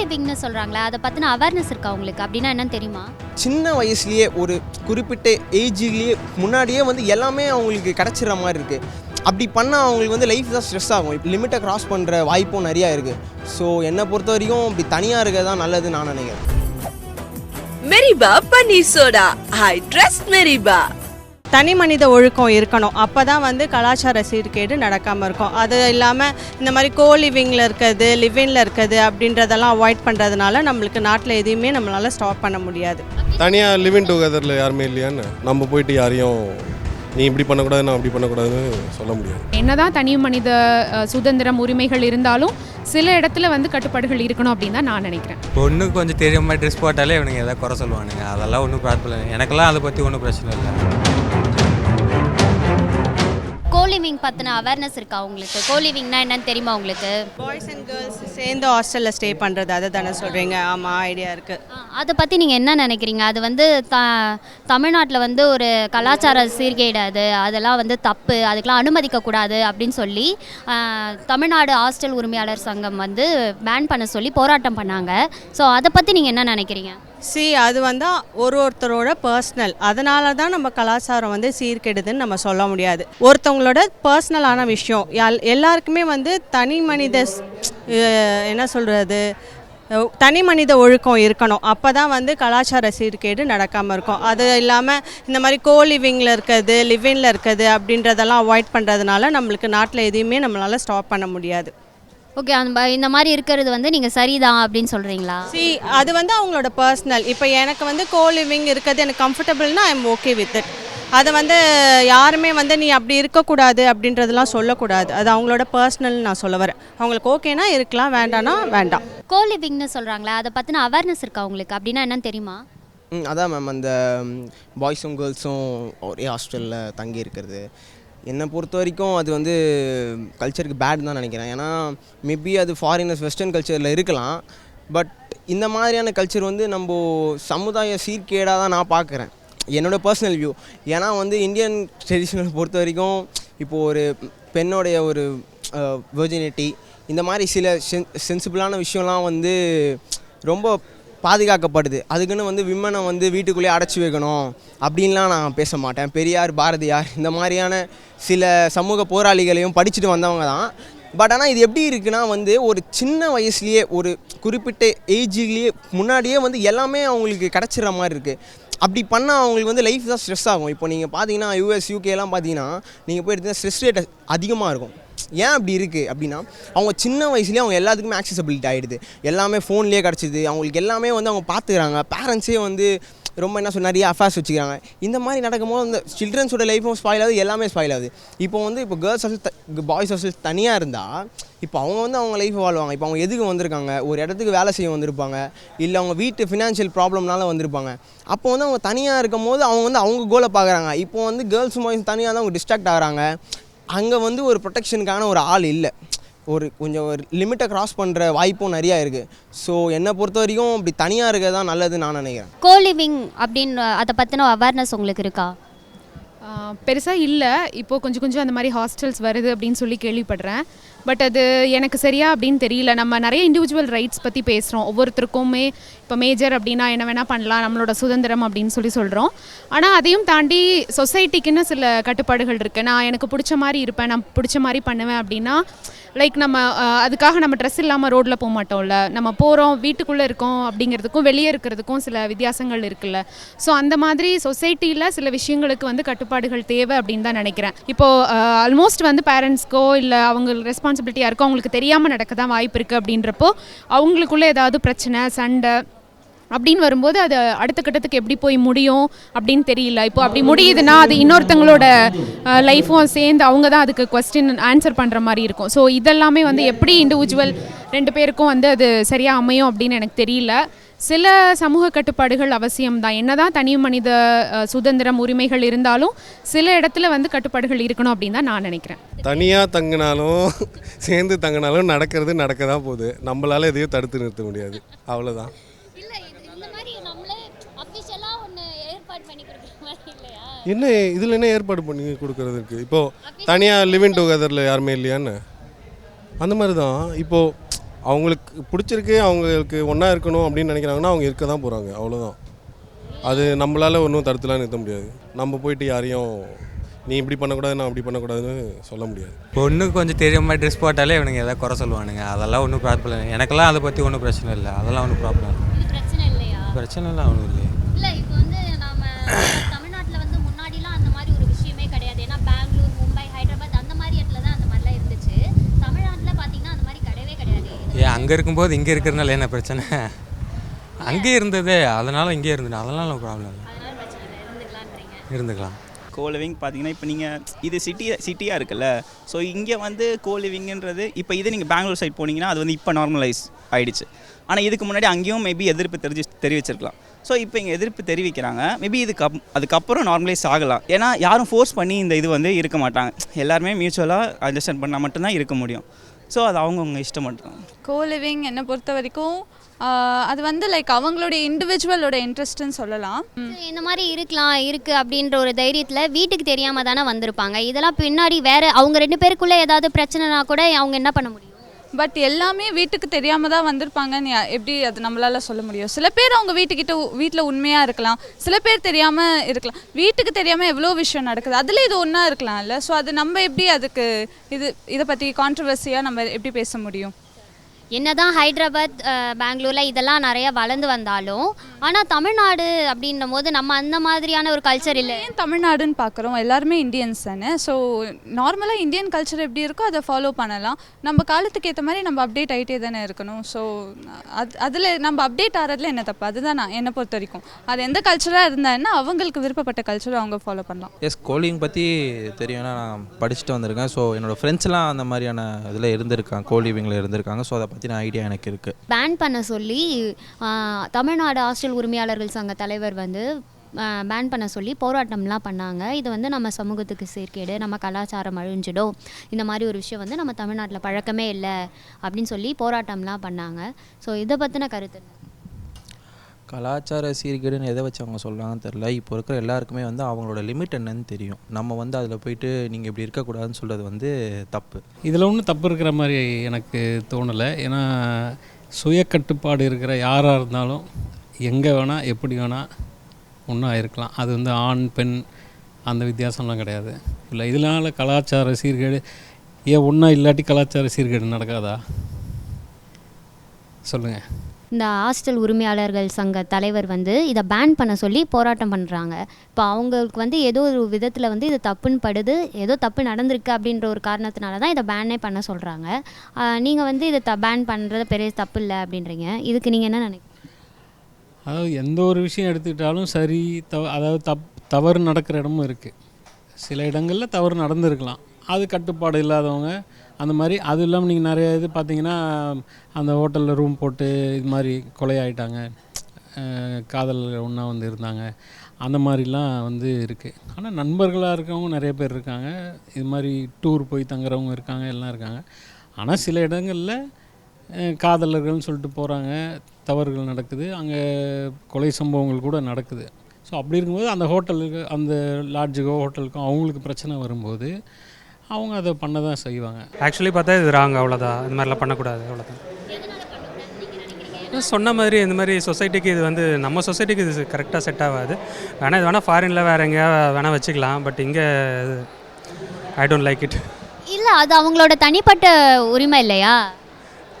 லிவிங்னு சொல்கிறாங்களே அதை பற்றின அவேர்னஸ் இருக்கா உங்களுக்கு? அப்படின்னா என்னன்னு தெரியுமா? சின்ன வயசுலேயே ஒரு குறிப்பிட்ட ஏஜ்லேயே முன்னாடியே வந்து எல்லாமே அவங்களுக்கு கிடச்சிடுற மாதிரி இருக்குது அப்படி பண்ணால் அவங்களுக்கு வந்து லைஃப் தான் ஸ்ட்ரெஸ் ஆகும். இப்போ லிமிட்டை கிராஸ் பண்ணுற வாய்ப்பும் நிறையா இருக்குது ஸோ என்னை பொறுத்த வரைக்கும் இப்படி தனியாக இருக்கிறது தான் நல்லதுன்னு நான் நினைக்கிறேன். மெரிபா பன்னீர் சோடா ஐ ட்ரஸ்ட் மெரிபா தனி மனித ஒழுக்கம் இருக்கணும். அப்போ தான் வந்து கலாச்சார சீர்கேடு நடக்காமல் இருக்கும். அது இல்லாமல் இந்த மாதிரி கோ லிவிங்கில் இருக்கிறது லிவிங்கில் இருக்கிறது அப்படின்றதெல்லாம் அவாய்ட் பண்ணுறதுனால நம்மளுக்கு நாட்டில் எதையுமே நம்மளால் ஸ்டாப் பண்ண முடியாது. தனியாக லிவிங் டுகெதரில் யாருமே இல்லையான்னு நம்ம போயிட்டு யாரையும் நீ இப்படி பண்ணக்கூடாது நான் அப்படி பண்ணக்கூடாதுன்னு சொல்ல முடியாது. என்னதான் தனி மனித சுதந்திரம் உரிமைகள் இருந்தாலும் சில இடத்துல வந்து கட்டுப்பாடுகள் இருக்கணும் அப்படின்னு தான் நான் நினைக்கிறேன். பொண்ணுக்கு கொஞ்சம் தெரியும் மாதிரி ட்ரெஸ் போட்டாலே இவனுங்க எதாவது குறை சொல்லுவானுங்க. அதெல்லாம் ஒன்றும் ப்ராப்ளம் இல்லை. எனக்கெல்லாம் அதை பற்றி ஒன்றும் பிரச்சனை இல்லை. கோ லிவிங் பற்றின அவேர்னஸ் இருக்கா உங்களுக்கு? கோ லிவிங்னா என்னன்னு தெரியுமா உங்களுக்கு? பாய்ஸ் அண்ட் கேர்ள்ஸ் சேர்ந்து ஹாஸ்டலில் ஸ்டே பண்ணுறது அதை தானே சொல்கிறீங்க ஆமாம் ஐடியா இருக்குது ஆ, அதை பற்றி நீங்கள் என்ன நினைக்கிறீங்க? அது வந்து த தமிழ்நாட்டில் வந்து ஒரு கலாச்சார சீர்கேடு அது. அதெல்லாம் வந்து தப்பு. அதுக்கெலாம் அனுமதிக்கக்கூடாது அப்படின்னு சொல்லி தமிழ்நாடு ஹாஸ்டல் உரிமையாளர் சங்கம் வந்து பேன் பண்ண சொல்லி போராட்டம் பண்ணாங்க. ஸோ அதை பற்றி நீங்கள் என்ன நினைக்கிறீங்க? சி அது வந்து ஒரு ஒருத்தரோட பர்சனல் அதனால தான் நம்ம கலாச்சாரம் வந்து சீர்கெடுதுன்னு நம்ம சொல்ல முடியாது. ஒருத்தவங்களோட பர்சனலான விஷயம். எல்லாருக்குமே வந்து தனி மனித என்ன சொல்கிறது தனி மனித ஒழுக்கம் இருக்கணும். அப்போ தான் வந்து கலாச்சார சீர்கேடு நடக்காமல் இருக்கும். அது இல்லாமல் இந்த மாதிரி கோ லிவிங்கில் இருக்கிறது லிவிங்கில் இருக்கிறது அப்படின்றதெல்லாம் அவாய்ட் பண்ணுறதுனால நம்மளுக்கு நாட்டில் எதையுமே நம்மளால் ஸ்டாப் பண்ண முடியாது. ஓகே அந்த இந்த மாதிரி இருக்கிறது வந்து நீங்கள் சரிதான் அப்படின்னு சொல்கிறீங்களா சி அது வந்து அவங்களோட பர்சனல் இப்போ எனக்கு வந்து கோ லிவிங் இருக்கிறது எனக்கு கம்ஃபர்டபுள்னா I am okay with it அதை வந்து யாருமே வந்து நீ அப்படி இருக்கக்கூடாது அப்படின்றதெல்லாம் சொல்லக்கூடாது. அது அவங்களோட பர்சனல் நான் சொல்ல வரேன். அவங்களுக்கு ஓகேனா இருக்கலாம் வேண்டாம்னா வேண்டாம். கோ லிவிங்னு சொல்கிறாங்களே அதை பற்றின அவேர்னஸ் இருக்கா உங்களுக்கு? அப்படின்னா என்னன்னு தெரியுமா? ம், அதான் மேம் அந்த பாய்ஸும் கேர்ள்ஸும் ஒரே ஹாஸ்டலில் தங்கி இருக்கிறது என்னை பொறுத்த வரைக்கும் அது வந்து கல்ச்சருக்கு பேட் தான் நினைக்கிறேன். ஏன்னா மேபி அது ஃபாரினர்ஸ் வெஸ்டர்ன் கல்ச்சரில் இருக்கலாம். பட் இந்த மாதிரியான கல்ச்சர் வந்து நம்ம சமுதாய சீர்கேடாக தான் நான் பார்க்குறேன். என்னோடய பர்சனல் வியூ ஏன்னா வந்து இந்தியன் ட்ரெடிஷ்னல் பொறுத்த வரைக்கும் இப்போது ஒரு பெண்ணோடைய ஒரு வெர்ஜினிட்டி இந்த மாதிரி சில சென் சென்சிபிளான விஷயம்லாம் வந்து ரொம்ப பாதுகாக்கப்படுது. அதுக்குன்னு வந்து விமனை வந்து வீட்டுக்குள்ளேயே அடைச்சி வைக்கணும். அப்படின்லாம் நான் பேச மாட்டேன். பெரியார் பாரதியார் இந்த மாதிரியான சில சமூக போராளிகளையும் படிச்சுட்டு வந்தவங்க தான். பட் ஆனால் இது எப்படி இருக்குன்னா வந்து ஒரு சின்ன வயசுலேயே ஒரு குறிப்பிட்ட ஏஜ்லேயே முன்னாடியே வந்து எல்லாமே அவங்களுக்கு கிடச்சிடுற மாதிரி இருக்குது அப்படி பண்ணால் அவங்களுக்கு வந்து லைஃப் தான் ஸ்ட்ரெஸ் ஆகும். இப்போ நீங்கள் பார்த்தீங்கன்னா யூஎஸ் யூகேலாம் பார்த்தீங்கன்னா நீங்கள் போய் எடுத்தீங்கன்னா ஸ்ட்ரெஸ் ரேட் அதிகமாக இருக்கும். ஏன் அப்படி இருக்குது அப்படின்னா அவங்க சின்ன வயசுலேயே அவங்க எல்லாத்துக்குமே ஆக்சசபிலிட்டி ஆகிடுது எல்லாமே ஃபோன்லேயே கிடச்சிது. அவங்களுக்கு எல்லாமே வந்து அவங்க பார்த்துக்கிறாங்க பேரண்ட்ஸே வந்து ரொம்ப என்ன சொன்னால் நிறைய அஃபேர்ஸ் வச்சுக்கிறாங்க. இந்த மாதிரி நடக்கும்போது அந்த சில்ட்ரன்ஸோட லைஃப்பும் ஸ்பாயில் ஆகுது எல்லாமே ஸ்பாயில் ஆகுது. இப்போ வந்து இப்போ கேர்ள்ஸ் ஹாஸ்டல் பாய்ஸ் ஹாஸ்டல் தனியாக இருந்தால் இப்போ அவங்க வந்து அவங்க லைஃப் வாழ்வாங்க. இப்போ அவங்க எதுக்கு வந்திருக்காங்க? ஒரு இடத்துக்கு வேலை செய்ய வந்திருப்பாங்க. இல்லை அவங்க வீட்டு ஃபினான்ஷியல் ப்ராப்ளம்னால வந்திருப்பாங்க. அப்போ வந்து அவங்க தனியாக இருக்கும் போது அவங்க வந்து அவங்க கோலை பார்க்குறாங்க இப்போ வந்து கேர்ள்ஸ் பாய்ஸ் தனியாக தான் அவங்க டிஸ்ட்ராக்ட் ஆகிறாங்க. அங்கே வந்து ஒரு ப்ரொடெக்ஷனுக்கான ஒரு ஆள் இல்லை. ஒரு கொஞ்சம் ஒரு லிமிட்டை கிராஸ் பண்ணுற வாய்ப்பும் நிறையா இருக்குது ஸோ என்னை பொறுத்த வரைக்கும் இப்படி தனியாக இருக்கிறது தான் நல்லதுன்னு நான் நினைக்கிறேன். கோ லிவிங் அப்படின்னு அதை பற்றின அவேர்னஸ் உங்களுக்கு இருக்கா? பெருசாக இல்லை. இப்போது கொஞ்சம் கொஞ்சம் அந்த மாதிரி ஹாஸ்டல்ஸ் வருது அப்படின்னு சொல்லி கேள்விப்படுறேன். பட் அது எனக்கு சரியா அப்படின்னு தெரியல. நம்ம நிறைய இண்டிவிஜுவல் ரைட்ஸ் பற்றி பேசுகிறோம் ஒவ்வொருத்தருக்குமே இப்போ மேஜர் அப்படின்னா என்ன வேணால் பண்ணலாம். நம்மளோட சுதந்திரம் அப்படின்னு சொல்லி சொல்கிறோம் ஆனால் அதையும் தாண்டி சொசைட்டிக்குன்னு சில கட்டுப்பாடுகள் இருக்குது நான் எனக்கு பிடிச்ச மாதிரி இருப்பேன். நான் பிடிச்ச மாதிரி பண்ணுவேன் அப்படின்னா லைக் நம்ம அதுக்காக நம்ம ட்ரெஸ் இல்லாமல் ரோட்டில் போக மாட்டோம்ல. நம்ம போகிறோம் வீட்டுக்குள்ளே இருக்கோம் அப்படிங்கிறதுக்கும் வெளியே இருக்கிறதுக்கும் சில வித்தியாசங்கள் இருக்குல்ல. ஸோ அந்த மாதிரி சொசைட்டியில் சில விஷயங்களுக்கு வந்து கட்டுப்பாடுகள் தேவை அப்படின்னு தான் நினைக்கிறேன். இப்போது ஆல்மோஸ்ட் வந்து பேரண்ட்ஸ்க்கோ இல்லை அவங்க ரெஸ்பான்சிபிலிட்டியாக இருக்கும் அவங்களுக்கு தெரியாமல் நடக்க தான் வாய்ப்பு இருக்குது அப்படின்றப்போ அவங்களுக்குள்ளே ஏதாவது பிரச்சனை சண்டை அப்படின்னு வரும்போது அது அடுத்த கட்டத்துக்கு எப்படி போய் முடியும் அப்படின்னு தெரியல. இப்போ அப்படி முடியுதுன்னா அது இன்னொருத்தங்களோட லைஃப்பும் சேர்ந்து அவங்க தான் அதுக்கு கொஸ்டின் ஆன்சர் பண்ணுற மாதிரி இருக்கும். ஸோ இதெல்லாமே வந்து எப்படி இண்டிவிஜுவல் ரெண்டு பேருக்கும் வந்து அது சரியாக அமையும் அப்படின்னு எனக்கு தெரியல. சில சமூக கட்டுப்பாடுகள் அவசியம் தான் என்னதான் தனி மனித சுதந்திரம் உரிமைகள் இருந்தாலும் சில இடத்துல வந்து கட்டுப்பாடுகள் இருக்கணும் அப்படின்னு தான் நான் நினைக்கிறேன். தனியாக தங்கினாலும் சேர்ந்து தங்கினாலும் நடக்கிறது நடக்க தான் போகுது. நம்மளால எதையும் தடுத்து நிறுத்த முடியாது. அவ்வளோதான் என்ன இதில் என்ன ஏற்பாடு பண்ணி கொடுக்கறதுக்கு? இப்போது தனியாக லிவிங் டுகெதரில் யாருமே இல்லையான்னு? அந்த மாதிரி தான் இப்போது அவங்களுக்கு பிடிச்சிருக்கு அவங்களுக்கு ஒன்றா இருக்கணும் அப்படின்னு நினைக்கிறாங்கன்னா அவங்க இருக்க தான் போகிறாங்க அவ்வளோதான் அது நம்மளால் ஒன்றும் தடுத்துலாம் நிறுத்த முடியாது. நம்ம போயிட்டு யாரையும் நீ இப்படி பண்ணக்கூடாது நான் அப்படி பண்ணக்கூடாதுன்னு சொல்ல முடியாது. பொண்ணுக்கு கொஞ்சம் தெரியாம மாதிரி ட்ரெஸ் போட்டாலே இவனுங்க எதாவது குறை சொல்லுவானுங்க. அதெல்லாம் ஒன்றும் ப்ராப்ளம் இல்லை. எனக்கெல்லாம் அதை பற்றி ஒன்றும் பிரச்சனை இல்லை. அதெல்லாம் ஒன்றும் ப்ராப்ளம் இல்லை. பிரச்சனை இல்லையா? இல்லை ஒன்றும் இல்லையே. இல்லை அங்கே இருக்கும்போது இங்கே இருக்கிறனால என்ன பிரச்சனை? அங்கேயே இருந்ததே அதனால இங்கே இருந்தது அதெல்லாம் ப்ராப்ளம் இல்லை. அதனால பிரச்சனை இல்லை. இருந்துக்கலான்றீங்க இருந்துக்கலாம். கோலிவிங் பார்த்தீங்கன்னா இப்போ நீங்கள் இது சிட்டி சிட்டியாக இருக்குல்ல. ஸோ இங்கே வந்து கோலிவிங்ன்றது இப்போ இது நீங்கள் பெங்களூர் சைட் போனீங்கன்னா அது வந்து இப்போ நார்மலைஸ் ஆயிடுச்சு. ஆனால் இதுக்கு முன்னாடி அங்கேயும் மேபி எதிர்ப்பு தெரிஞ்சு தெரிவிச்சிருக்கலாம். ஸோ இப்போ இங்கே எதிர்ப்பு தெரிவிக்கிறாங்க. மேபி இதுக்கு அப் அதுக்கப்புறம் நார்மலைஸ் ஆகலாம். ஏன்னா யாரும் ஃபோர்ஸ் பண்ணி இந்த இது வந்து இருக்க மாட்டாங்க. எல்லாருமே மியூச்சுவலாக அண்டர்ஸ்டாண்ட் பண்ணால் மட்டும்தான் இருக்க முடியும். ஸோ அது அவங்கவுங்க இஷ்டம் மட்டும். கோலிவிங் என்னை பொறுத்த வரைக்கும் ஆஹ், அது வந்து லைக் அவங்களுடைய இண்டிவிஜுவலோட இன்ட்ரெஸ்ட்னு சொல்லலாம். இந்த மாதிரி இருக்கலாம் இருக்கு அப்படின்ற ஒரு தைரியத்தில் வீட்டுக்கு தெரியாம தானே வந்திருப்பாங்க. இதெல்லாம் பின்னாடி வேற அவங்க ரெண்டு பேருக்குள்ள ஏதாவது பிரச்சனைனா கூட அவங்க என்ன பண்ண முடியும்? பட் எல்லாமே வீட்டுக்கு தெரியாம தான் வந்திருப்பாங்கன்னு எப்படி அது நம்மளால சொல்ல முடியும்? சில பேர் அவங்க வீட்டுக்கிட்ட வீட்டில் உண்மையாக இருக்கலாம். சில பேர் தெரியாமல் இருக்கலாம். வீட்டுக்கு தெரியாமல் எவ்வளோ விஷயம் நடக்குது? அதில் இது ஒன்றா இருக்கலாம்ல. ஸோ அது நம்ம எப்படி அதுக்கு இது இதை பற்றி கான்ட்ரவர்சியாக நம்ம எப்படி பேச முடியும்? என்னதான் ஹைதராபாத் பெங்களூர்ல இதெல்லாம் நிறைய வளர்ந்து வந்தாலும் ஆனா தமிழ்நாடு அப்படின்னும் போது நம்ம அந்த மாதிரியான ஒரு கல்ச்சர் இல்லை. ஏன் தமிழ்நாடுன்னு பார்க்குறோம்? எல்லாருமே இந்தியன்ஸ் தானே? ஸோ நார்மலாக இந்தியன் கல்ச்சர் எப்படி இருக்கோ அதை ஃபாலோ பண்ணலாம். நம்ம காலத்துக்கு ஏற்ற மாதிரி நம்ம அப்டேட் ஆகிட்டே தானே இருக்கணும். ஸோ அது அதில் நம்ம அப்டேட் ஆகிறதுல என்ன தப்பு? அதுதான் நான் என்னை பொறுத்த வரைக்கும். அது எந்த கல்ச்சராக இருந்தாங்கன்னா அவங்களுக்கு விருப்பப்பட்ட கல்ச்சரை அவங்க ஃபாலோ பண்ணலாம். எஸ் கோலிங் பற்றி தெரியும்னா நான் படிச்சுட்டு வந்திருக்கேன். ஸோ என்னோடய ஃப்ரெண்ட்ஸ்லாம் அந்த மாதிரியான இதில் இருந்திருக்காங்க கோலிவிங்கில் இருந்திருக்காங்க. ஸோ அதை பற்றின ஐடியா எனக்கு இருக்குது பேன் பண்ண சொல்லி தமிழ்நாடு ஹாஸ்டல் உரிமையாளர்கள் சங்க தலைவர் வந்து பேன் பண்ண சொல்லி போராட்டம்லாம் பண்ணாங்க. இது வந்து நம்ம சமூகத்துக்கு சீர்கேடு நம்ம கலாச்சாரம் அழிஞ்சிடும். இந்த மாதிரி ஒரு விஷயம் வந்து நம்ம தமிழ்நாட்டில் பழக்கமே இல்லை அப்படின்னு சொல்லி போராட்டம்லாம் பண்ணாங்க. ஸோ இதை பற்றின கருத்து என்ன? கலாச்சார சீர்கேடுன்னு எதை வச்சு அவங்க சொல்கிறாங்கன்னு தெரில இப்போ இருக்கிற எல்லாருக்குமே வந்து அவங்களோட லிமிட் என்னன்னு தெரியும். நம்ம வந்து அதில் போயிட்டு நீங்கள் இப்படி இருக்கக்கூடாதுன்னு சொல்கிறது வந்து தப்பு. இதில் ஒன்றும் தப்பு இருக்கிற மாதிரி எனக்கு தோணலை. ஏன்னா சுய கட்டுப்பாடு இருக்கிற யாராக இருந்தாலும் எங்கே வேணால் எப்படி வேணால் ஒன்றா இருக்கலாம். அது வந்து ஆண் பெண் அந்த வித்தியாசம்லாம் கிடையாது. இல்லை இதனால் கலாச்சார சீர்கேடு ஏன் ஒன்றா இல்லாட்டி கலாச்சார சீர்கேடு நடக்காதா? சொல்லுங்கள் இந்த ஹாஸ்டல் உரிமையாளர்கள் சங்க தலைவர் வந்து இதை பேன் பண்ண சொல்லி போராட்டம் பண்ணுறாங்க இப்போ அவங்களுக்கு வந்து ஏதோ ஒரு விதத்தில் வந்து இது தப்புன்னு படுது ஏதோ தப்பு நடந்திருக்கு அப்படின்ற ஒரு காரணத்தினால தான் இதை பேனே பண்ண சொல்கிறாங்க நீங்கள் வந்து இதை த பேன் பண்ணுறது பெரிய தப்பு இல்லை அப்படின்றீங்க. இதுக்கு நீங்கள் என்ன நினைக்கிறீங்க? அதாவது எந்த ஒரு விஷயம் எடுத்துக்கிட்டாலும் சரி தவ அதாவது தப் தவறு நடக்கிற இடமும் இருக்குது சில இடங்களில் தவறு நடந்திருக்கலாம். அது கட்டுப்பாடு இல்லாதவங்க அந்த மாதிரி அது இல்லாமல் நீங்கள் நிறைய இது பார்த்தீங்கன்னா அந்த ஹோட்டலில் ரூம் போட்டு இது மாதிரி கொலையாயிட்டாங்க. காதல் காதலர்கள் ஒன்றா வந்து இருந்தாங்க. அந்த மாதிரிலாம் வந்து இருக்குது ஆனால் நண்பர்களாக இருக்கவங்க நிறைய பேர் இருக்காங்க. இது மாதிரி டூர் போய் தங்குறவங்க இருக்காங்க எல்லாம் இருக்காங்க. ஆனால் சில இடங்களில் காதலர்கள்னு சொல்லிட்டு போகிறாங்க தவறுகள் நடக்குது. அங்கே கொலை சம்பவங்கள் கூட நடக்குது. ஸோ அப்படி இருக்கும்போது அந்த ஹோட்டலுக்கு அந்த லாட்ஜுக்கோ ஹோட்டலுக்கோ அவங்களுக்கு பிரச்சனை வரும்போது அவங்க அதை பண்ண தான் செய்வாங்க. ஆக்சுவலி பார்த்தா இது ராங் அவ்வளோதான் இந்த மாதிரிலாம் பண்ணக்கூடாது அவ்வளோதான் சொன்ன மாதிரி இந்த மாதிரி சொசைட்டிக்கு இது வந்து நம்ம சொசைட்டிக்கு இது கரெக்டாக செட் ஆகாது. வேணால் இது வேணால் ஃபாரினில் வேறு எங்கேயா வேணால் வச்சுக்கலாம் பட் இங்கே ஐ டோன்ட் லைக் இட் இல்லை அது அவங்களோட தனிப்பட்ட உரிமை இல்லையா?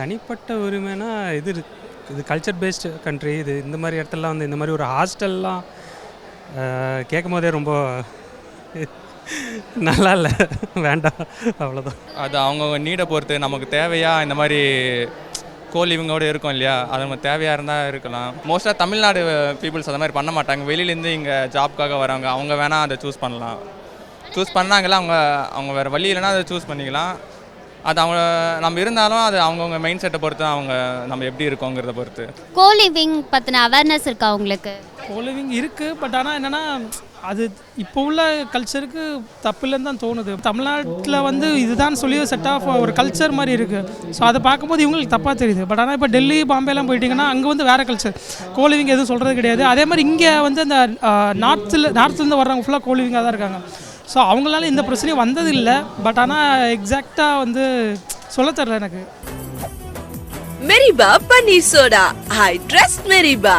தனிப்பட்ட உரிமைனா இது. இது கல்ச்சர் பேஸ்டு கண்ட்ரி இது இந்த மாதிரி இடத்துலலாம் வந்து இந்த மாதிரி ஒரு ஹாஸ்டல்லாம் கேட்கும் போதே ரொம்ப நல்லா இல்லை வேண்டாம் அவ்வளோதான் அது அவங்கவுங்க நீடை பொறுத்து நமக்கு தேவையா இந்த மாதிரி கோல் இவங்களோட இருக்கும் இல்லையா? அது நம்ம தேவையாக இருந்தால் இருக்கலாம். மோஸ்ட்டாக தமிழ்நாடு பீப்புள்ஸ் அந்த மாதிரி பண்ண மாட்டாங்க. வெளியிலேருந்து இங்கே ஜாப்க்காக வரவங்க அவங்க வேணால் அதை சூஸ் பண்ணலாம். சூஸ் பண்ணாங்களா அவங்க அவங்க வேறு வழி இல்லைன்னா அதை சூஸ் பண்ணிக்கலாம். அது அவங்க நம்ம இருந்தாலும் அது அவங்கவுங்க மைண்ட் செட்டை பொறுத்து தான் அவங்க நம்ம எப்படி இருக்கோங்கிறத பொறுத்து. கோலிவிங் பற்றின அவேர்னஸ் இருக்கா உங்களுக்கு? கோலிவிங் இருக்குது பட் ஆனால் என்னென்னா அது இப்போ உள்ள கல்ச்சருக்கு தப்பில்லைன்னு தான் தோணுது. தமிழ்நாட்டில் வந்து இதுதான் சொல்லி செட் ஆஃப் ஒரு கல்ச்சர் மாதிரி இருக்குது ஸோ அதை பார்க்கும்போது இவங்களுக்கு தப்பாக தெரியுது. பட் ஆனால் இப்போ டெல்லி பாம்பேலாம் போயிட்டிங்கன்னா அங்கே வந்து வேறு கல்ச்சர் கோலிவிங் எதுவும் சொல்கிறது கிடையாது. அதே மாதிரி இங்கே வந்து அந்த நார்த்தில் நார்த்துலேருந்து வர்றவங்க ஃபுல்லாக கோலிவிங்காக தான் இருக்காங்க. ஸோ அவங்களால இந்த பிரச்சனையும் வந்ததில்லை. பட் ஆனால் எக்ஸாக்டாக வந்து சொல்ல தெரில எனக்கு. மெரிபா பன்னீர் சோடா ஐ ட்ரஸ்ட் மெரிபா